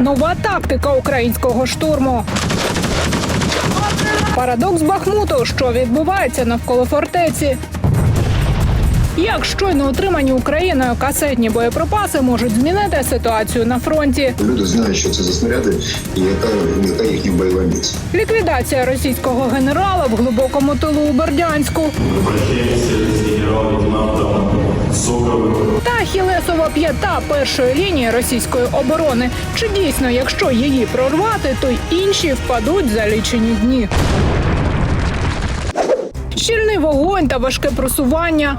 Нова тактика українського штурму. Парадокс Бахмуту, що відбувається навколо фортеці. Як щойно отримані Україною касетні боєприпаси можуть змінити ситуацію на фронті? Люди знають, що це за снаряди і яка, яка їхня бойова міць. Ліквідація російського генерала в глибокому тилу у Бердянську генерал-лейтенантом Та Хілесова п'ята першої лінії російської оборони. Чи дійсно, якщо її прорвати, то й інші впадуть за лічені дні? Щільний вогонь та важке просування.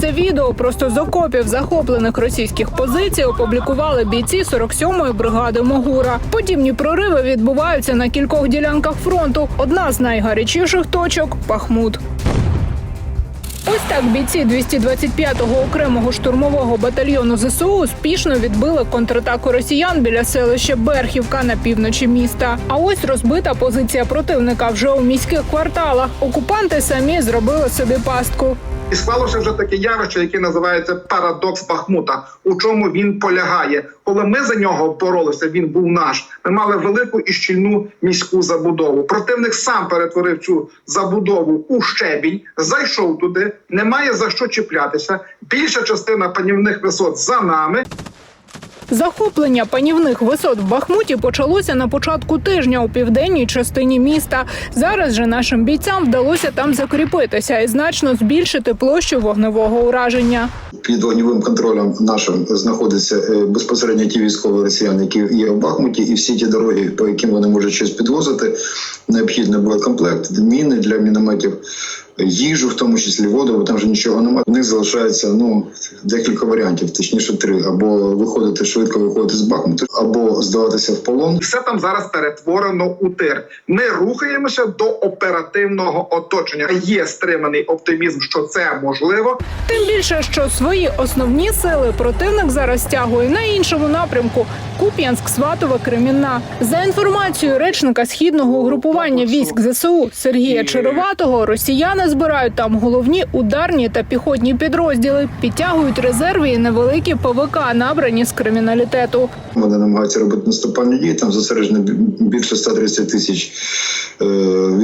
Це відео просто з окопів захоплених російських позицій опублікували бійці 47-ї бригади Могура. Подібні прориви відбуваються на кількох ділянках фронту. Одна з найгарячіших точок Бахмут. Ось так бійці 225-го окремого штурмового батальйону ЗСУ успішно відбили контратаку росіян біля селища Берхівка на півночі міста. А ось розбита позиція противника вже у міських кварталах. Окупанти самі зробили собі пастку. І склалося вже таке явище, яке називається парадокс Бахмута. У чому він полягає? Коли ми за нього боролися, він був наш. Ми мали велику і щільну міську забудову. Противник сам перетворив цю забудову у щебінь, зайшов туди, немає за що чіплятися. Більша частина панівних висот за нами. Захоплення панівних висот в Бахмуті почалося на початку тижня у південній частині міста. Зараз же нашим бійцям вдалося там закріпитися і значно збільшити площу вогневого ураження. Під вогневим контролем нашим знаходяться е, безпосередньо ті військові росіяни, які є в Бахмуті, і всі ті дороги, по яким вони можуть щось підвозити, необхідний боєкомплект, міни для мінометів, їжу, в тому числі воду, бо там вже нічого немає. У них залишається ну декілька варіантів, точніше три: або виходити швидко виходити з Бахмуту, або здаватися в полон, Все там зараз перетворено у тир. Ми рухаємося до оперативного оточення. Є стриманий оптимізм, що це можливо. Тим більше, що свої основні сили противник зараз стягує на іншому напрямку Куп'янськ, Сватове, Кремінна. За інформацією речника східного угрупування військ ЗСУ Сергія Череватого, росіяни збирають там головні ударні та піхотні підрозділи, підтягують резерви і невеликі ПВК, набрані з криміналітету. Вони намагаються робити наступальні дії. Там зосереджено бі- більше 130 тисяч е,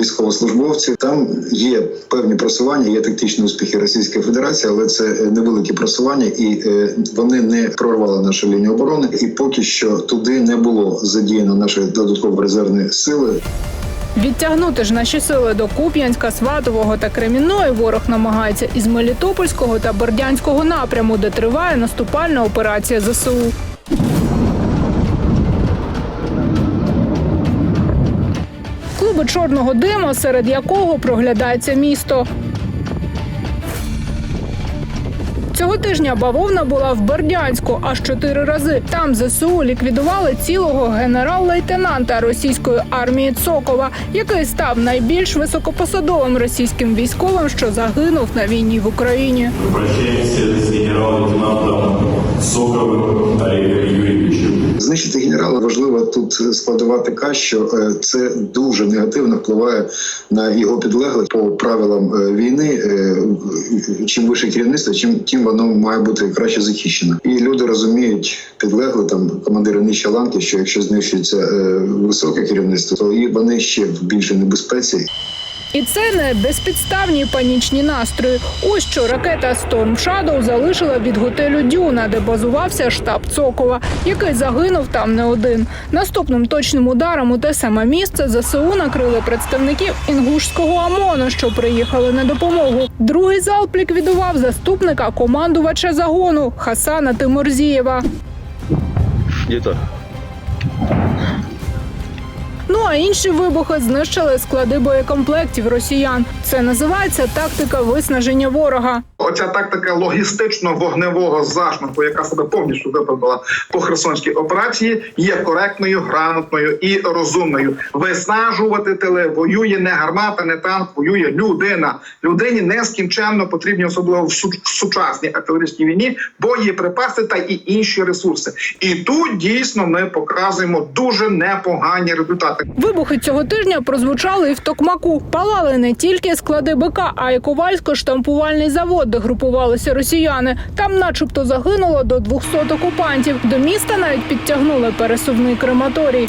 військовослужбовців. Там є певні просування, є тактичні успіхи Російської Федерації, але це е, невеликі просування, і е, вони не прорвали нашу лінію оборони. І поки що туди не було задіяно наші додаткові резервні сили. Відтягнути ж наші сили до Куп'янська, Сватового та Кремінної ворог намагається із Мелітопольського та Бердянського напряму, де триває наступальна операція ЗСУ. Клуби чорного диму, серед якого проглядається місто. Цього тижня бавовна була в Бердянську аж чотири рази. Там ЗСУ ліквідували цілого генерал-лейтенанта російської армії Цокова, який став найбільш високопосадовим російським військовим, що загинув на війні в Україні. Прощається з генерал-лейтенантом Соковим Юрьевичем. Знищити генерала важливо тут складова така, що е, це дуже негативно впливає на його підлеглих по правилам е, війни. е, Чим вище керівництво, чим тим воно має бути краще захищено. І люди розуміють, підлегли там командири нижче ланки, що якщо знищується високе керівництво, то і вони ще в більшій небезпеці. І це не безпідставні панічні настрої. Ось що ракета Storm Shadow залишила від готелю Дюна, де базувався штаб Цокова, який загинув там не один. Наступним точним ударом у те саме місце ЗСУ накрили представників інгушського ОМОНу, що приїхали на допомогу. Другий залп ліквідував заступника командувача загону Хасана Тимурзієва. Где-то. А інші вибухи знищили склади боєкомплектів росіян. Це називається тактика виснаження ворога. Оця тактика логістично-вогневого зашмату, яка себе повністю виправдала по херсонській операції, є коректною, грамотною і розумною. Виснажувати тили воює не гармата, не танк, воює людина. Людині нескінченно потрібні, особливо в сучасній артилерійській війні, боєприпаси та і інші ресурси. І тут дійсно ми показуємо дуже непогані результати. Вибухи цього тижня прозвучали і в Токмаку. Палали не тільки склади БК, а й ковальсько-штампувальний завод, де групувалися росіяни. Там, начебто, загинуло до 200 окупантів. До міста навіть підтягнули пересувний крематорій.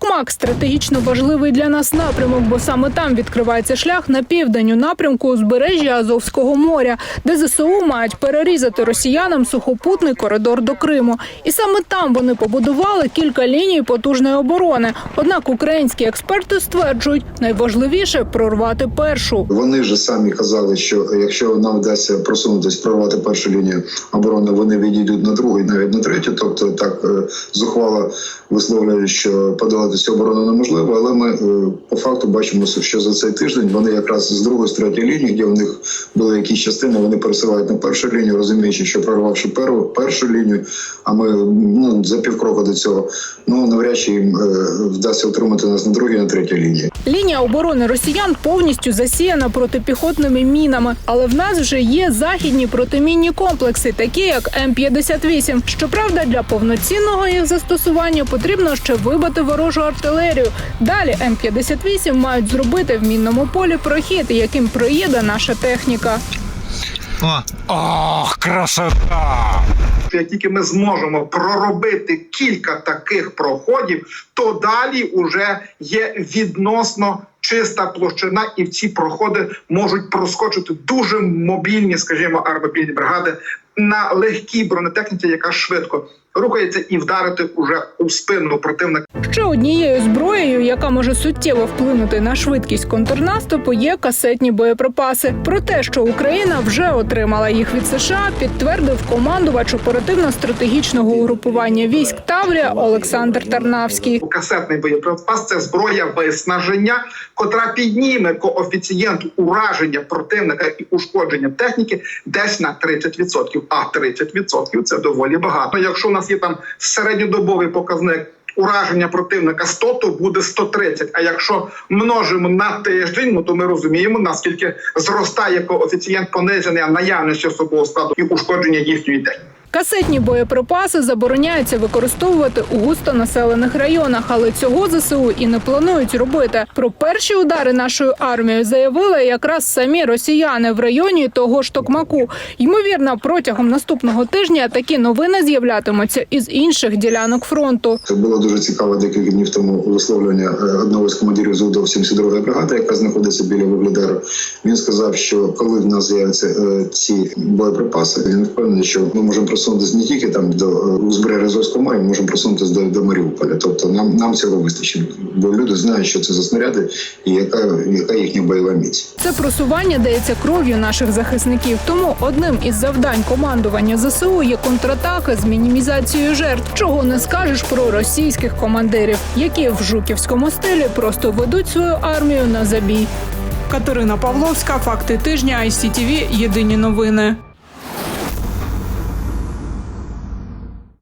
Токмак стратегічно важливий для нас напрямок, бо саме там відкривається шлях на південь у напрямку узбережжя Азовського моря, де ЗСУ мають перерізати росіянам сухопутний коридор до Криму. І саме там вони побудували кілька ліній потужної оборони. Однак українські експерти стверджують, найважливіше прорвати першу. Вони ж самі казали, що якщо нам вдасться просунутись, прорвати першу лінію оборони, вони відійдуть на другу і навіть на третю. Тобто так е, зухвало висловлюють, що подолати цю оборону неможливо. Але ми е, по факту бачимо, що за цей тиждень вони якраз з другої з третьої лінії, де у них були якісь частини, вони пересувають на першу лінію, розуміючи, що прорвавши першу, першу лінію. А ми ну за півкроку до цього ну навряд чи їм е, вдасться утримати нас на другій, на третій лінії. Лінія оборони росіян повністю засіяна протипіхотними мінами, але в нас вже є західні протимінні комплекси, такі як М-58. Щоправда, для повноцінного їх застосування потрібно ще вибити ворожу артилерію. Далі М-58 мають зробити в мінному полі прохід, яким проїде наша техніка. О, ох, красота! Як тільки ми зможемо проробити кілька таких проходів, то далі уже є відносно чиста площина, і в ці проходи можуть проскочити дуже мобільні, скажімо, армобільні бригади на легкій бронетехніці, яка швидко рухається, і вдарити уже у спину противника. Ще однією зброєю, яка може суттєво вплинути на швидкість контрнаступу, є касетні боєприпаси. Про те, що Україна вже отримала їх від США, підтвердив командувач оперативно-стратегічного угрупування військ Таврія Олександр Тарнавський. Касетний боєприпас це зброя виснаження, котра підніме коефіцієнт ураження противника і ушкодження техніки десь на 30%. А 30% – це доволі багато. Якщо у нас є там середньодобовий показник. Ураження противника 100, то буде 130. А якщо множимо на тиждень, ну то ми розуміємо наскільки зростає коефіцієнт пониження наявності особового складу і ушкодження їхньої техніки. Касетні боєприпаси забороняється використовувати у густонаселених районах, але цього ЗСУ і не планують робити. Про перші удари нашою армією заявили якраз самі росіяни в районі того ж Токмаку. Ймовірно, протягом наступного тижня такі новини з'являтимуться із інших ділянок фронту. Це було дуже цікаво декілька днів тому висловлення е, одного з командирів ЗУДО 72-ї бригади, яка знаходиться біля Вугледеру. Він сказав, що коли в нас з'являться е, ці боєприпаси, він впевнений, що ми можемо просунутися не тільки там до е, узбережжя Азовського моря, ми можемо просунутися до, до Маріуполя. Тобто нам, нам цього вистачить, бо люди знають, що це за снаряди і яка, яка їхня бойова міць. Це просування дається кров'ю наших захисників. Тому одним із завдань командування ЗСУ є контратаки з мінімізацією жертв. Чого не скажеш про російських командирів, які в жуківському стилі просто ведуть свою армію на забій. Катерина Павловська, факти тижня ICTV, Єдині новини.